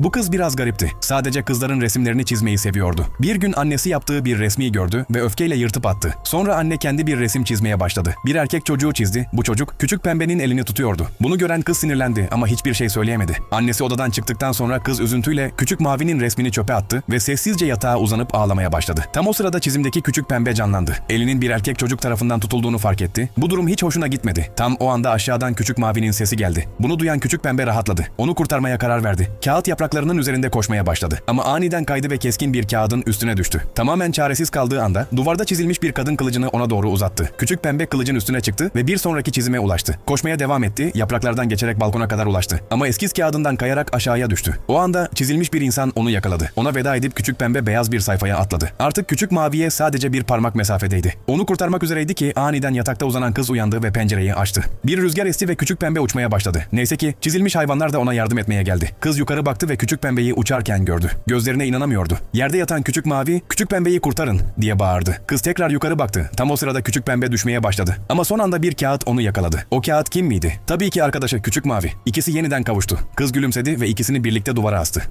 Bu kız biraz garipti. Sadece kızların resimlerini çizmeyi seviyordu. Bir gün annesi yaptığı bir resmi gördü ve öfkeyle yırtıp attı. Sonra anne kendi bir resim çizmeye başladı. Bir erkek çocuğu çizdi. Bu çocuk küçük pembenin elini tutuyordu. Bunu gören kız sinirlendi ama hiçbir şey söyleyemedi. Annesi odadan çıktıktan sonra kız üzüntüyle küçük mavinin resmini çöpe attı ve sessizce yatağa uzanıp ağlamaya başladı. Tam o sırada çizimdeki küçük pembe canlandı. Elinin bir erkek çocuk tarafından tutulduğunu fark etti. Bu durum hiç hoşuna gitmedi. Tam o anda aşağıdan küçük mavinin sesi geldi. Bunu duyan küçük pembe rahatladı. Onu kurtarmaya karar verdi. Kağıt yapraklarının üzerinde koşmaya başladı. Ama aniden kaydı ve keskin bir kağıdın üstüne düştü. Tamamen çaresiz kaldığı anda duvarda çizilmiş bir kadın kılıcını ona doğru uzattı. Küçük pembe kılıcın üstüne çıktı ve bir sonraki çizime ulaştı. Koşmaya devam etti, yapraklardan geçerek balkona kadar ulaştı. Ama eskiz kağıdından kayarak aşağıya düştü. O anda çizilmiş bir insan onu yakaladı. Ona veda edip küçük pembe beyaz bir sayfaya atladı. Artık küçük maviye sadece bir parmak mesafedeydi. Onu kurtarmak üzereydi ki aniden yatakta uzanan kız uyandı ve pencereyi açtı. Bir rüzgar esti ve küçük pembe uçmaya başladı. Neyse ki çizilmiş hayvanlar da ona yardım etmeye geldi. Kız yukarı baktı ve küçük pembeyi uçarken gördü. Gözlerine inanamıyordu. Yerde yatan küçük mavi, "Küçük pembeyi kurtarın." diye bağırdı. Kız tekrar yukarı baktı. Tam o sırada küçük pembe düşmeye başladı. Ama son anda bir kağıt onu yakaladı. O kağıt kim miydi? Tabii ki arkadaşı küçük mavi. İkisi yeniden kavuştu. Kız gülümsedi ve ikisini birlikte duvara astı.